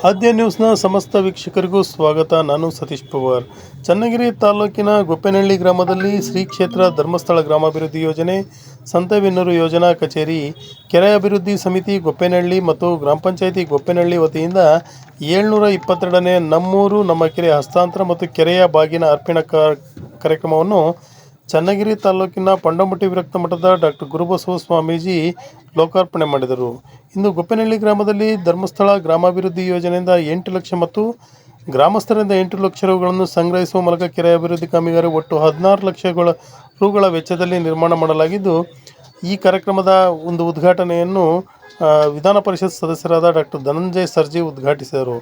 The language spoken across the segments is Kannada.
ಆದ್ಯ ನ್ಯೂಸ್ನ ಸಮಸ್ತ ವೀಕ್ಷಕರಿಗೂ ಸ್ವಾಗತ. ನಾನು ಸತೀಶ್ ಪವಾರ್. ಚನ್ನಗಿರಿ ತಾಲೂಕಿನ ಗೊಪ್ಪೇನಹಳ್ಳಿ ಗ್ರಾಮದಲ್ಲಿ ಶ್ರೀ ಕ್ಷೇತ್ರ ಧರ್ಮಸ್ಥಳ ಗ್ರಾಮಾಭಿವೃದ್ಧಿ ಯೋಜನೆ ಸಂತೆಬೆನ್ನೂರು ಯೋಜನಾ ಕಚೇರಿ, ಕೆರೆ ಅಭಿವೃದ್ಧಿ ಸಮಿತಿ ಗೊಪ್ಪೇನಹಳ್ಳಿ ಮತ್ತು ಗ್ರಾಮ ಪಂಚಾಯಿತಿ ಗೊಪ್ಪೇನಹಳ್ಳಿ ವತಿಯಿಂದ ಏಳ್ನೂರ ಇಪ್ಪತ್ತೆರಡನೇ ನಮ್ಮೂರು ನಮ್ಮ ಕೆರೆ ಹಸ್ತಾಂತರ ಮತ್ತು ಕೆರೆಯ ಬಾಗಿನ ಅರ್ಪಣಾ ಕಾರ್ಯಕ್ರಮವನ್ನು ಚನ್ನಗಿರಿ ತಾಲೂಕಿನ ಪಂಡಮಟ್ಟಿ ವಿರಕ್ತ ಮಠದ ಡಾಕ್ಟರ್ ಗುರುಬಸವ ಸ್ವಾಮೀಜಿ ಲೋಕಾರ್ಪಣೆ ಮಾಡಿದರು. ಇಂದು ಗೊಪ್ಪೇನಹಳ್ಳಿ ಗ್ರಾಮದಲ್ಲಿ ಧರ್ಮಸ್ಥಳ ಗ್ರಾಮಾಭಿವೃದ್ಧಿ ಯೋಜನೆಯಿಂದ ಎಂಟು ಲಕ್ಷ ಮತ್ತು ಗ್ರಾಮಸ್ಥರಿಂದ ಎಂಟು ಲಕ್ಷ ರುಗಳನ್ನು ಸಂಗ್ರಹಿಸುವ ಮೂಲಕ ಕೆರೆ ಅಭಿವೃದ್ಧಿ ಕಾಮಗಾರಿ ಒಟ್ಟು ಹದಿನಾರು ಲಕ್ಷಗಳ ರುಗಳ ವೆಚ್ಚದಲ್ಲಿ ನಿರ್ಮಾಣ ಮಾಡಲಾಗಿದ್ದು, ಈ ಕಾರ್ಯಕ್ರಮದ ಒಂದು ಉದ್ಘಾಟನೆಯನ್ನು ವಿಧಾನ ಪರಿಷತ್ ಸದಸ್ಯರಾದ ಡಾಕ್ಟರ್ ಧನಂಜಯ ಸರ್ಜಿ ಉದ್ಘಾಟಿಸಿದರು.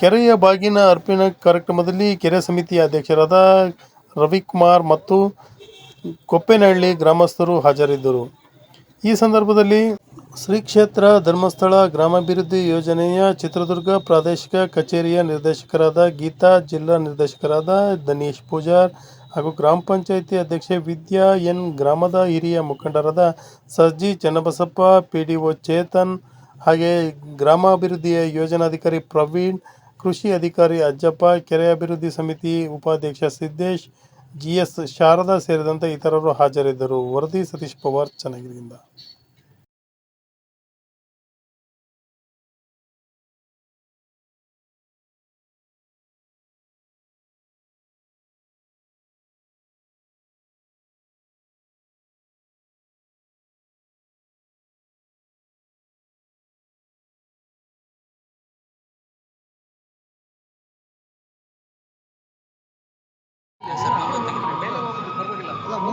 ಕೆರೆಯ ಬಾಗಿನ ಅರ್ಪಿನ ಕಾರ್ಯಕ್ರಮದಲ್ಲಿ ಕೆರೆ ಸಮಿತಿಯ ಅಧ್ಯಕ್ಷರಾದ ರವಿಕುಮಾರ್ ಮತ್ತು ಕೊಪ್ಪೇನಹಳ್ಳಿ ಗ್ರಾಮಸ್ಥರು ಹಾಜರಿದ್ದರು. ಈ ಸಂದರ್ಭದಲ್ಲಿ ಶ್ರೀ ಕ್ಷೇತ್ರ ಧರ್ಮಸ್ಥಳ ಗ್ರಾಮಾಭಿವೃದ್ಧಿ ಯೋಜನೆಯ ಚಿತ್ರದುರ್ಗ ಪ್ರಾದೇಶಿಕ ಕಚೇರಿಯ ನಿರ್ದೇಶಕರಾದ ಗೀತಾ, ಜಿಲ್ಲಾ ನಿರ್ದೇಶಕರಾದ ದನೇಶ್ ಪೂಜಾರ್ ಹಾಗೂ ಗ್ರಾಮ ಪಂಚಾಯಿತಿ ಅಧ್ಯಕ್ಷೆ ವಿದ್ಯಾ ಎನ್ ಗ್ರಾಮದ ಹಿರಿಯ ಮುಖಂಡರಾದ Sarji Channabasappa P D O Chetan ಹಾಗೆ ಗ್ರಾಮಾಭಿವೃದ್ಧಿಯ ಯೋಜನಾಧಿಕಾರಿ ಪ್ರವೀಣ್, ಕೃಷಿ ಅಧಿಕಾರಿ ಅಜ್ಜಪ್ಪ, ಕೆರೆ ಅಭಿವೃದ್ಧಿ ಸಮಿತಿ ಉಪಾಧ್ಯಕ್ಷ ಸಿದ್ದೇಶ್ ಜಿ ಎಸ್ ಶಾರದಾ ಸೇರಿದಂತೆ ಇತರರು ಹಾಜರಿದ್ದರು. ವರದಿ ಸತೀಶ್ ಪವಾರ್ ಚನ್ನಗಿರಿಯಿಂದ.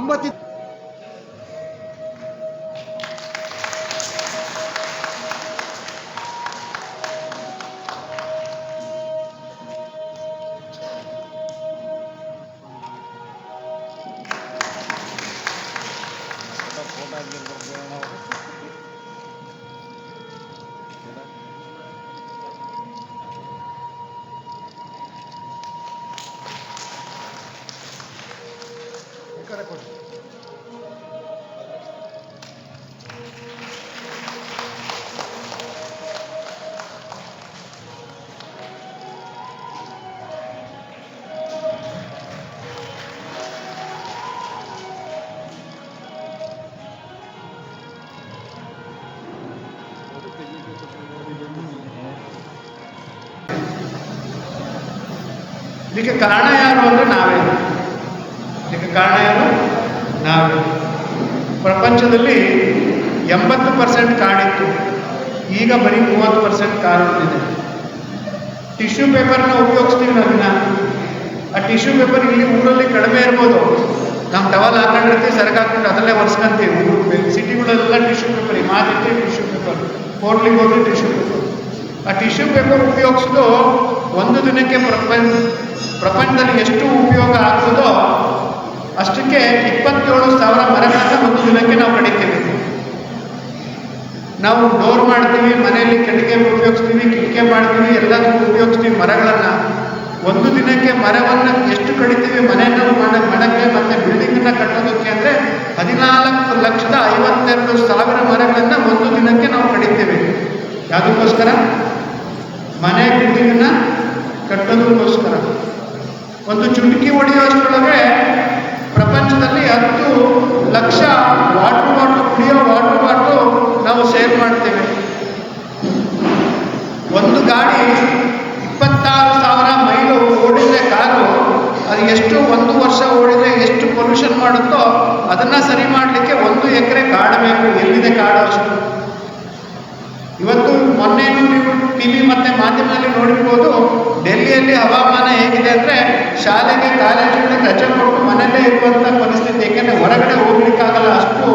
মোমবাতি cara coisa. ಇದಕ್ಕೆ ಕಾರಣ ಯಾರು ಅಂದರೆ ನಾವೇ. ಇದಕ್ಕೆ ಕಾರಣ ಯಾರು? ನಾವೇ. ಪ್ರಪಂಚದಲ್ಲಿ ಎಂಬತ್ತು ಪರ್ಸೆಂಟ್ ಕಾಡಿತ್ತು ಈಗ ಬರೀ ಮೂವತ್ತು ಪರ್ಸೆಂಟ್ ಕಾಡುತ್ತಿದೆ ಟಿಶ್ಯೂ ಪೇಪರ್ನ ಉಪಯೋಗಿಸ್ತೀವಿ ನಾವಿನ್ನ ಆ ಟಿಶ್ಯೂ ಪೇಪರ್ ಇಲ್ಲಿ ಊರಲ್ಲಿ ಕಡಿಮೆ ಇರ್ಬೋದು. ನಮ್ಮ ಟವಲ್ ಹಾಕೊಂಡಿರ್ತೀವಿ ಸರಕು ಹಾಕೊಂಡು ಅದಲ್ಲೇ ಒರೆಸ್ಕೊಂತೀವಿ. ಸಿಟಿಗಳಲ್ಲೆಲ್ಲ ಟಿಶ್ಯೂ ಪೇಪರ್ ಈ ಟಿಶ್ಯೂ ಪೇಪರ್. ಹೋಟ್ಲಿಗೆ ಹೋದ್ರೆ ಟಿಶ್ಯೂ ಪೇಪರ್. ಆ ಟಿಶ್ಯೂ ಪೇಪರ್ ಉಪಯೋಗಿಸೋದು ಒಂದು ದಿನಕ್ಕೆ ಪ್ರಪಂಚ ಪ್ರಪಂಚದಲ್ಲಿ ಎಷ್ಟು ಉಪಯೋಗ ಆಗ್ತದೋ ಅಷ್ಟಕ್ಕೆ ಇಪ್ಪತ್ತೇಳು ಸಾವಿರ ಮರಗಳನ್ನು ಒಂದು ದಿನಕ್ಕೆ ನಾವು ಕಡಿತೀವಿ. ನಾವು ಡೋರ್ ಮಾಡ್ತೀವಿ, ಮನೆಯಲ್ಲಿ ಕಟ್ಟಿಗೆ ಉಪಯೋಗಿಸ್ತೀವಿ, ಕಿಟಕಿ ಮಾಡ್ತೀವಿ, ಎಲ್ಲದಕ್ಕೂ ಉಪಯೋಗಿಸ್ತೀವಿ ಮರಗಳನ್ನು. ಒಂದು ದಿನಕ್ಕೆ ಮರವನ್ನು ಎಷ್ಟು ಕಡಿತೀವಿ, ಮನೆಯನ್ನು ಮಾಡ ಮಾಡಕ್ಕೆ ಮತ್ತು ಬಿಲ್ಡಿಂಗನ್ನು ಕಟ್ಟೋದಕ್ಕೆ ಅಂದರೆ ಹದಿನಾಲ್ಕು ಲಕ್ಷದ ಐವತ್ತೆರಡು ಸಾವಿರ ಮರಗಳನ್ನು ಒಂದು ದಿನಕ್ಕೆ ನಾವು ಕಡಿತೀವಿ. ಯಾವುದಕ್ಕೋಸ್ಕರ? ಮನೆ, ಬಿಲ್ಡಿಂಗನ್ನು ಕಟ್ಟೋದಕ್ಕೋಸ್ಕರ. ಒಂದು ಚುಟುಕಿ ಹೊಡೆಯೋಷ್ಟರೊಳಗೆ ಪ್ರಪಂಚದಲ್ಲಿ ಹತ್ತು ಲಕ್ಷ ವಾಟರ್ ಬಾಟ್ಲು ಕುಡಿಯೋ ವಾಟರ್ ಬಾಟ್ಲು ನಾವು ಸೇವ್ ಮಾಡ್ತೇವೆ. ಒಂದು ಗಾಡಿ ಇಪ್ಪತ್ತಾರು ಸಾವಿರ ಮೈಲು ಓಡಿದ್ರೆ ಕಾರು, ಅದು ಎಷ್ಟು ಒಂದು ವರ್ಷ ಓಡಿದ್ರೆ ಎಷ್ಟು ಪೊಲ್ಯೂಷನ್ ಮಾಡುತ್ತೋ ಅದನ್ನು ಸರಿ ಮಾಡಲಿಕ್ಕೆ ಒಂದು ಎಕರೆ ಕಾಡಬೇಕು ಎಲ್ಲಿದೆ ಕಾಡು ಅಷ್ಟು. ಇವತ್ತು ಮೊನ್ನೆ ನೀವು ಟಿ ವಿ ಮತ್ತು ಮಾಧ್ಯಮದಲ್ಲಿ ನೋಡಿರ್ಬೋದು, ಡೆಲ್ಲಿಯಲ್ಲಿ ಹವಾಮಾನ ಹೇಗಿದೆ ಅಂದರೆ ಶಾಲೆಗೆ ಕಾಲೇಜುಗಳಿಗೆ ರಜೆ ಕೊಟ್ಟು ಮನೆಯಲ್ಲೇ ಇರುವಂಥ ಪರಿಸ್ಥಿತಿ, ಏಕೆಂದರೆ ಹೊರಗಡೆ ಹೋಗ್ಲಿಕ್ಕಾಗಲ್ಲ. ಅಷ್ಟು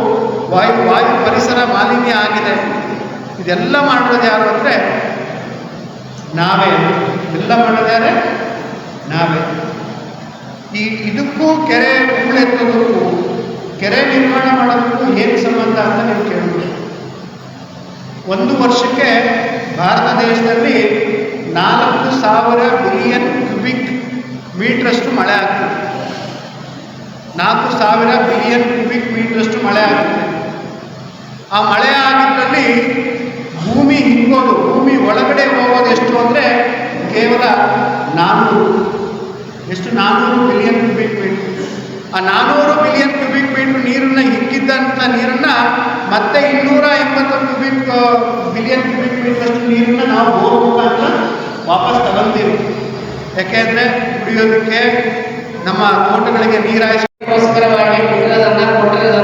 ವಾಯು ವಾಯು ಪರಿಸರ ಮಾಲಿನ್ಯ ಆಗಿದೆ. ಇದೆಲ್ಲ ಮಾಡೋದು ಯಾರು ಅಂದ್ರೆ ನಾವೇ ಎಲ್ಲ ಮಾಡೋದು ಯಾರೇ? ನಾವೇ. ಈ ಇದಕ್ಕೂ ಕೆರೆ ಹೂಳೆತ್ತೋದಕ್ಕೂ ಕೆರೆ ನಿರ್ಮಾಣ ಮಾಡೋದಕ್ಕೂ ಏನು ಸಂಬಂಧ ಅಂತ ನೀವು ಕೇಳಿದ್ರು ಒಂದು ವರ್ಷಕ್ಕೆ ಭಾರತ ದೇಶದಲ್ಲಿ ನಾಲ್ಕು ಸಾವಿರ ಬಿಲಿಯನ್ ಕ್ಯೂಬಿಕ್ ಮೀಟ್ರಷ್ಟು ಮಳೆ ಆಗ್ತದೆ. ನಾಲ್ಕು ಸಾವಿರ ಬಿಲಿಯನ್ ಕ್ಯೂಬಿಕ್ ಮೀಟ್ರಷ್ಟು ಮಳೆ ಆಗ್ತದೆ. ಆ ಮಳೆ ಆಗಿದ್ರಲ್ಲಿ ಭೂಮಿ ಹಿಂಗೋದು ಭೂಮಿ ಒಳಗಡೆ ಹೋಗೋದು ಎಷ್ಟು ಅಂದರೆ ಕೇವಲ ನಾನ್ನೂರು ಎಷ್ಟು? ನಾನ್ನೂರು ಬಿಲಿಯನ್ ಕ್ಯೂಬಿಕ್ ಮೀಟರ್. ಆ ನಾನ್ನೂರು ಬಿಲಿಯನ್ ಕ್ಯೂಬಿಕ್ ಮೀಟರ್ ನೀರನ್ನು ಹಿಕ್ಕಿದ್ದಂಥ ನೀರನ್ನು ಮತ್ತೆ ಇನ್ನೂರ ಎಂಬತ್ತು ಕ್ಯೂಬಿಕ್ ಬಿಲಿಯನ್ ಕ್ಯೂಬಿಕ್ ಮೀಟರ್ ನೀರನ್ನು ನಾವು ಹೋಗುವಂತ ವಾಪಸ್ ತಗೊಂತೀವಿ. ಯಾಕೆಂದ್ರೆ ಕುಡಿಯೋದಕ್ಕೆ ನಮ್ಮ ತೋಟಗಳಿಗೆ ನೀರಾಯಿಸೋಸ್ಕರವಾಗಿ ಕುಡಿಯೋದನ್ನ ಕೊಟ್ಟಿರೋದನ್ನ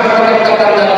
Gracias.